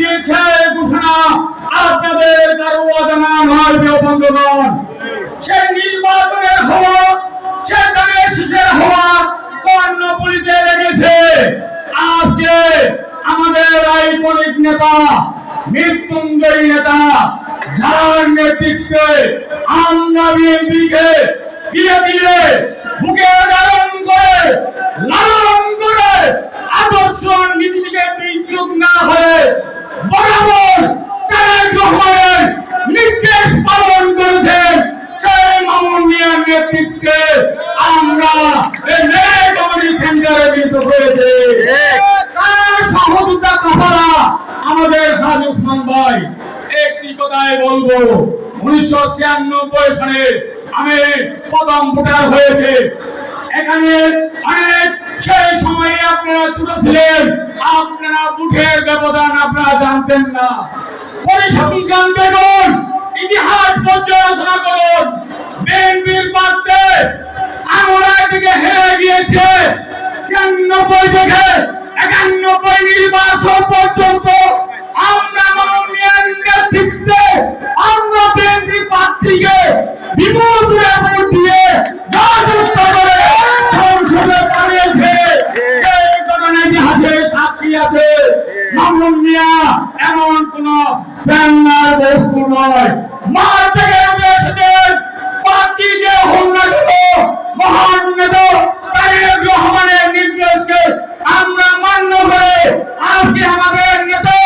যে সেই ঘোষণা আপনাদের কারও অজানা নয়, প্রিয় বন্ধুগণ। সেই নির্বাচনের হওয়া সেখানে শেষের হওয়া কর্ণপুরীতে লেগেছে আজকে আমাদের আইকনিক নেতা মৃত্যুঞ্জয়ী নেতা, যার নেতৃত্বে আমরা বিএনপিকে ধীরে ধীরে বুকে লালন করে লালন করে আদর্শ নীতি থেকে বিচ্যুত না হয়ে বরাবর তারেক রহমানের নির্দেশ পালন করেছেন সেই মামুন মিয়ার নেতৃত্বে আমরা এই ন্যায় কমিটি সেন্টারে মিলিত হয়েছে। তার সহযোগিতা কাহারা আমাদের হাজি উসমান ভাই? একটি কথাই বলব উনিশশো ছিয়ানব্বই সালে আমি প্রথম ভোটার হয়েছে। এখানে অনেক সেই সময়ে আপনারা ছোট আপনারা বুথের ব্যবধান আপনারা জানতেন না। পরিসংখ্যান ইতিহাস পর্যালোচনা করুন বিএনপির প্রার্থী দিকে হেরে গিয়েছে। ছিয়ানব্বই থেকে একানব্বই নির্বাচন পর্যন্ত আমরা মাননীয় নেতৃত্বে আমরা বিএনপি প্রার্থীকে এমন কোন প্রেরণার নয়। মার থেকে উঠে এসেছেন পার্টি যে হোক না কেন মহান নেতা তারেক রহমানের নির্দেশকে আমরা মান্য করে আজকে আমাদের নেতা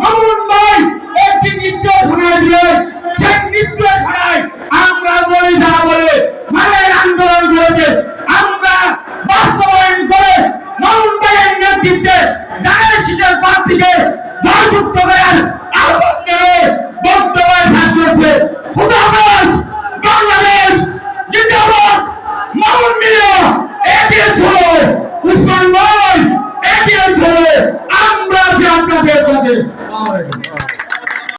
মামুন ভাই একটি নির্দেশনা দিলেন সেই নির্দেশনায় আমরা বলি যারা বলে মানের আন্দোলন করেছে আমরা বাস্তবায়ন করে মামুন